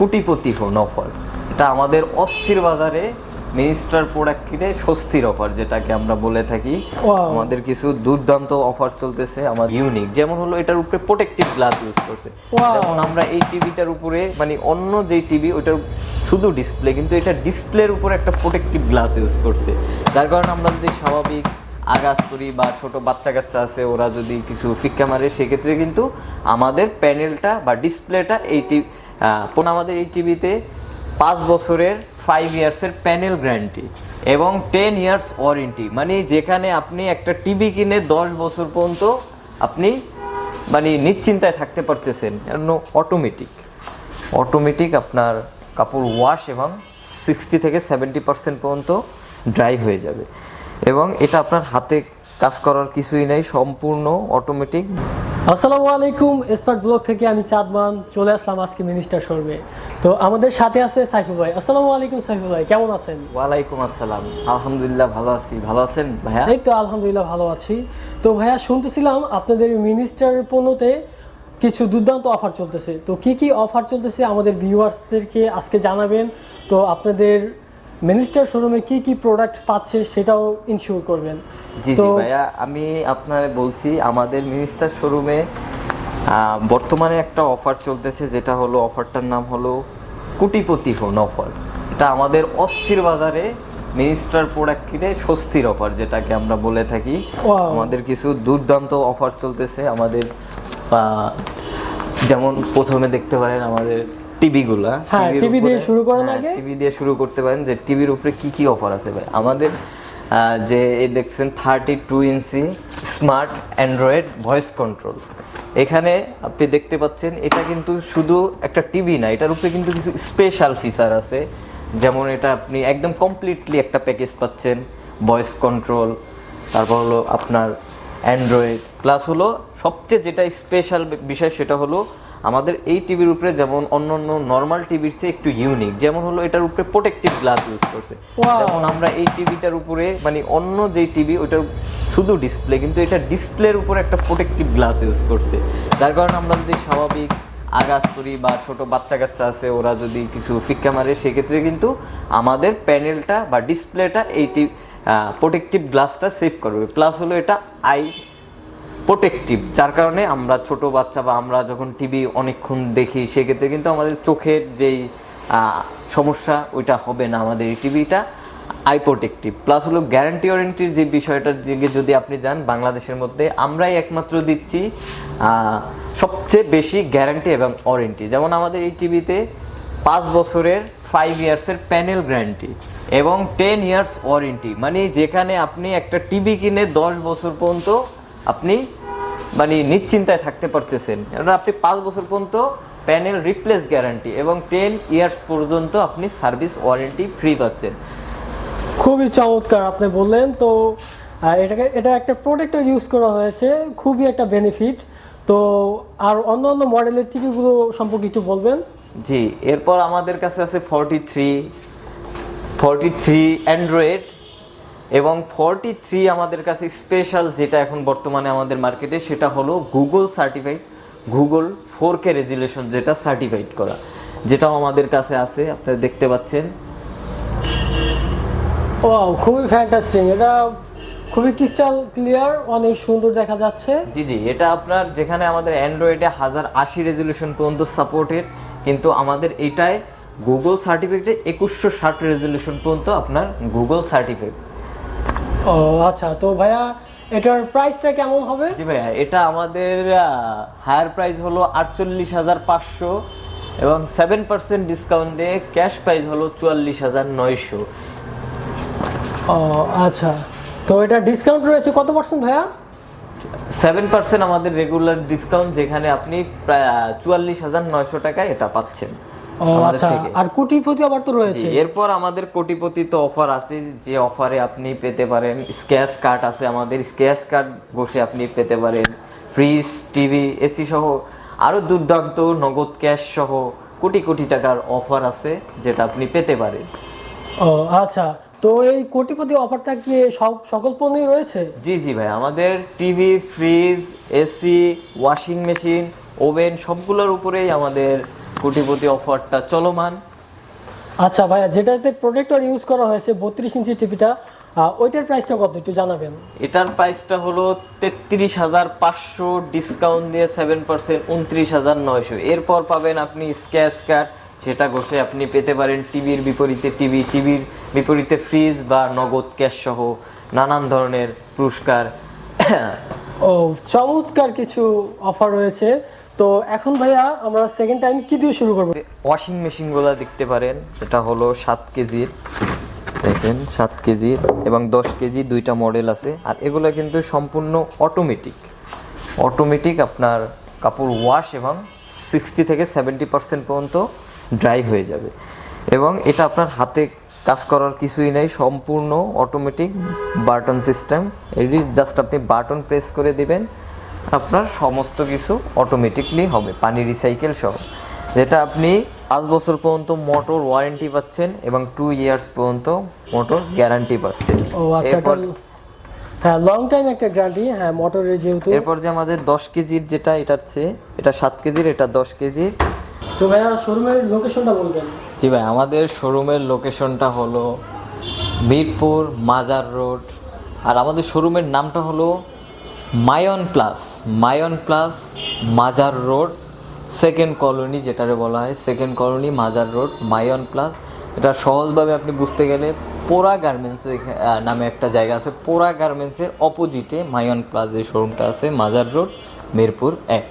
কোটিপতি হন অফার। এটা আমাদের অস্থির বাজারে মিনিস্টার প্রোডাক্ট কিনে স্বস্তির অফার যেটাকে আমরা বলে থাকি। আমাদের কিছু দুর্দান্ত অফার চলতেছে আমার ইউনিক যেমন হলো এটার উপরে প্রোটেক্টিভ গ্লাস ইউজ করছে। যেমন আমরা এই টিভিটার উপরে মানে অন্য যেই টিভি ওইটার শুধু ডিসপ্লে কিন্তু এটা ডিসপ্লের উপরে একটা প্রোটেক্টিভ গ্লাস ইউজ করছে। যার কারণে আমরা যদি স্বাভাবিক আঘাত করি বা ছোট বাচ্চা কাচ্চা আছে ওরা যদি কিছু ফিক্কা মারে সেক্ষেত্রে কিন্তু আমাদের প্যানেলটা বা ডিসপ্লেটা এই টিভি আমাদের এই টিভিতে পাঁচ বছরের ফাইভ ইয়ার্সের প্যানেল গ্যারান্টি এবং টেন ইয়ার্স ওয়ারেন্টি মানে যেখানে আপনি একটা টিভি কিনে দশ বছর পর্যন্ত আপনি মানে নিশ্চিন্তায় থাকতে পারতেছেন। অটোমেটিক অটোমেটিক আপনার কাপড় ওয়াশ এবং সিক্সটি থেকে সেভেন্টি পার্সেন্ট পর্যন্ত ড্রাই হয়ে যাবে। এবং এটা আপনার হাতে কাজ করার কিছুই নাই, সম্পূর্ণ অটোমেটিক আসসালামু আলাইকুম স্মার্ট ব্লগ থেকে আমি চাঁদমান চলে আসলাম আজকে মিনিস্টার শোরুমে তো আমাদের সাথে আছে সাইফুল ভাই। আসসালামু আলাইকুম সাইফুল ভাই কেমন আছেন? ওয়ালাইকুম আসসালাম। আলহামদুলিল্লাহ ভালো আছি। ভালো আছেন ভাইয়া? এই তো আলহামদুলিল্লাহ ভালো আছি। তো ভাইয়া শুনতেছিলাম আপনাদের মিনিস্টার পণ্যতে কিছু দুর্দান্ত অফার চলতেছে। তো কি কি অফার চলতেছে আমাদের ভিউয়ার্সদেরকে আজকে জানাবেন? তো আপনাদের মিনিস্টার শোরুমে কি কি প্রোডাক্ট পাচ্ছে সেটাও ইনশিওর করবেন। জি জি ভাইয়া আমি আপনার বলছি আমাদের মিনিস্টার শোরুমে বর্তমানে একটা অফার চলতেছে যেটা হলো অফারটার নাম হলো কোটিপতি হন অফার এটা আমাদের অস্থির বাজারে মিনিস্টার প্রোডাক্ট কিনে স্বস্তির অফার যেটাকে আমরা বলে থাকি। আমাদের কিছু দুর্দান্ত অফার চলতেছে আমাদের যেমন প্রথমে দেখতে পারেন আমাদের টিভিগুলা হ্যাঁ, TV দিয়ে শুরু করার আগে? টিভি দিয়ে শুরু করতে পারেন যে টিভির উপরে কি কি অফার আছে ভাই আমাদের যে এই দেখছেন thirty two inch smart Android voice control এখানে আপনি দেখতে পাচ্ছেন এটা কিন্তু শুধু একটা টিভি না এটার উপরে কিন্তু কিছু স্পেশাল ফিচার আছে যেমন এটা আপনি একদম কমপ্লিটলি একটা প্যাকেজ পাচ্ছেন ভয়েস কন্ট্রোল তারপর হলো আপনার অ্যান্ড্রয়েড প্লাস হলো সবচেয়ে যেটা স্পেশাল বিষয় সেটা হলো আমাদের এই টিভির উপরে যেমন অন্য অন্য নর্মাল টিভির চেয়ে একটু ইউনিক যেমন হলো এটার উপরে প্রোটেক্টিভ গ্লাস ইউজ করছে। যেমন আমরা এই টিভিটার উপরে মানে অন্য যেই টিভি ওইটার শুধু ডিসপ্লে কিন্তু এটা ডিসপ্লের উপরে একটা প্রোটেক্টিভ গ্লাস ইউজ করছে। যার কারণে আমরা যদি স্বাভাবিক আঘাত করি বা ছোট বাচ্চা কাচ্চা আছে ওরা যদি কিছু ফিক্কা মারে সেক্ষেত্রে কিন্তু আমাদের প্যানেলটা বা ডিসপ্লেটা এই প্রোটেক্টিভ গ্লাসটা সেভ করবে। প্লাস হলো এটা আই প্রোটেক্টিভ যার কারণে আমরা ছোট বাচ্চা বা আমরা যখন টিভি অনেকক্ষণ দেখি, সেক্ষেত্রে কিন্তু আমাদের চোখের যেই সমস্যা, ওইটা হবে না আমাদের এই টিভিটা আই প্রোটেক্টিভ প্লাস হলো গ্যারান্টি ওয়ারেন্টির যে বিষয়টার দিকে যদি আপনি যান, বাংলাদেশের মধ্যে আমরাই একমাত্র দিচ্ছি সবচেয়ে বেশি গ্যারান্টি এবং ওয়ারেন্টি যেমন আমাদের এই টিভিতে পাঁচ বছরের ফাইভ ইয়ার্সের প্যানেল গ্যারান্টি এবং টেন ইয়ার্স ওয়ারেন্টি মানে যেখানে আপনি একটা টিভি কিনে দশ বছর পর্যন্ত আপনি মানে নিশ্চিন্তায় থাকতে পারতেছেন। কারণ আপনি পাঁচ বছর পর্যন্ত প্যানেল রিপ্লেস গ্যারান্টি এবং টেন ইয়ার্স পর্যন্ত আপনি সার্ভিস ওয়ারেন্টি ফ্রি পাচ্ছেন। খুবই চমৎকার আপনি বললেন। তো এটাকে এটা একটা প্রোটেক্টর ইউজ করা হয়েছে। খুবই একটা বেনিফিট তো আর অন্য অন্য মডেলের টিভিগুলো সম্পর্কে একটু বলবেন? জি এরপর আমাদের কাছে আছে forty three forty three Android এবং ফর্টি থ্রি আমাদের কাছে স্পেশাল যেটা এখন বর্তমানে আমাদের মার্কেটে সেটা হলো Google certified Google four K resolution যেটা সার্টিফাইড করা। যেটাও আমাদের কাছে আছে আপনারা দেখতে পাচ্ছেন। ও খুবই ফ্যান্টাস্টিং এটা খুবই ক্রিস্টাল ক্লিয়ার অনেক সুন্দর দেখা যাচ্ছে। জি জি এটা আপনার যেখানে আমাদের অ্যান্ড্রয়েডে হাজার আশি রেজুলেশন পর্যন্ত সাপোর্টেড কিন্তু আমাদের এটায় গুগল সার্টিফিকেটে একুশশো ষাট রেজুলেশন পর্যন্ত আপনার গুগল সার্টিফিকেট ও আচ্ছা তো ভাইয়া এটার প্রাইসটা কেমন হবে? জি ভাইয়া এটা আমাদের হায়ার প্রাইস হলো আটচল্লিশ হাজার পাঁচশো এবং সেভেন পার্সেন্ট ডিসকাউন্ট দিয়ে ক্যাশ প্রাইস হলো চুয়াল্লিশ হাজার নয়শো। ও আচ্ছা তো এটা ডিসকাউন্ট রয়েছে কত পার্সেন্ট ভাইয়া? সেভেন পার্সেন্ট আমাদের রেগুলার ডিসকাউন্ট যেখানে আপনি প্রায় চুয়াল্লিশ হাজার নয়শো টাকায় এটা পাচ্ছেন। আচ্ছা আর কোটিপতি আবার তো রয়েছে। এরপর আমাদের কোটিপতি তো অফার আছে যে অফারে আপনি পেতে পারেন। স্ক্যাচ কার্ড আছে আমাদের স্ক্যাচ কার্ড বসে আপনি পেতে পারেন। ফ্রিজ টিভি এসি সহ আরও দুর্দান্ত নগদ ক্যাশ সহ কোটি কোটি টাকার অফার আছে যেটা আপনি পেতে পারেন। ও আচ্ছা তো এই কোটিপতি অফারটা কি সব সকল পণ্যই রয়েছে? জি জি ভাই আমাদের TV fridge AC washing machine oven সবগুলোর উপরেই আমাদের কোটিপতি অফারটা চলমান। আচ্ছা ভাইয়া যেটাতে প্রোটেক্টর ইউজ করা হয়েছে বত্রিশ ইঞ্চি টিভিটা ওইটার প্রাইসটা কত? একটু জানাবেন। এটার প্রাইসটা হলো তেত্রিশ হাজার পাঁচশো ডিসকাউন্ট দিয়ে সেভেন পার্সেন্ট উনত্রিশ হাজার নয়শো। এরপর পাবেন আপনি স্ক্যাচ কার্ড সেটা ঘষে আপনি পেতে পারেন টিভির বিপরীতে টিভি টিভির বিপরীতে ফ্রিজ বা নগদ ক্যাশ সহ নানান ধরনের পুরস্কার। ও চমৎকার কিছু অফার রয়েছে। তো এখন ভাইয়া আমরা সেকেন্ড টাইম কি দিয়ে শুরু করব? ওয়াশিং মেশিনগুলো দেখতে পারেন, এটা হলো সাত কেজির। দেখেন, সাত কেজির এবং দশ কেজি দুইটা মডেল আছে। আর এগুলো কিন্তু সম্পূর্ণ অটোমেটিক অটোমেটিক আপনার কাপড় ওয়াশ এবং সিক্সটি থেকে সেভেন্টি পার্সেন্ট পর্যন্ত ড্রাই হয়ে যাবে। এবং এটা আপনার হাতে কাজ করার কিছুই নেই, সম্পূর্ণ অটোমেটিক বাটন সিস্টেম এটি জাস্ট আপনি বাটন প্রেস করে দিবেন। আপনার সমস্ত কিছু অটোমেটিকলি হবে পানি রিসাইকেল সহ। যেটা আপনি পাঁচ বছর পর্যন্ত মোটর ওয়ারেন্টি পাচ্ছেন এবং টু ইয়ার্স পর্যন্ত মোটর গ্যারান্টি পাচ্ছেন। ও আচ্ছা হ্যাঁ লং টাইম একটা গ্যারান্টি হ্যাঁ মোটরের যেহেতু। এরপর যে আমাদের দশ কেজির যেটা এটার চেয়ে এটা সাত কেজির এটা দশ কেজির। তো ভাইয়া শোরুমের লোকেশনটা বলবেন? জি ভাই আমাদের শোরুমের লোকেশনটা হলো মিরপুর মাজার রোড। আর আমাদের শোরুমের নামটা হলো Mayon plus Mayon plus, Mazar road, second colony যেটারে বলা হয়, second colony, Mazar road, Mayon plus. এটা সহজভাবে আপনি বুঝতে গেলে পোরা গার্মেন্টস নামে একটা জায়গা আছে। পোরা গার্মেন্টসের অপোজিটে মায়ন প্লাস যে শোরুমটা আছে, মাজার রোড, মিরপুর এক।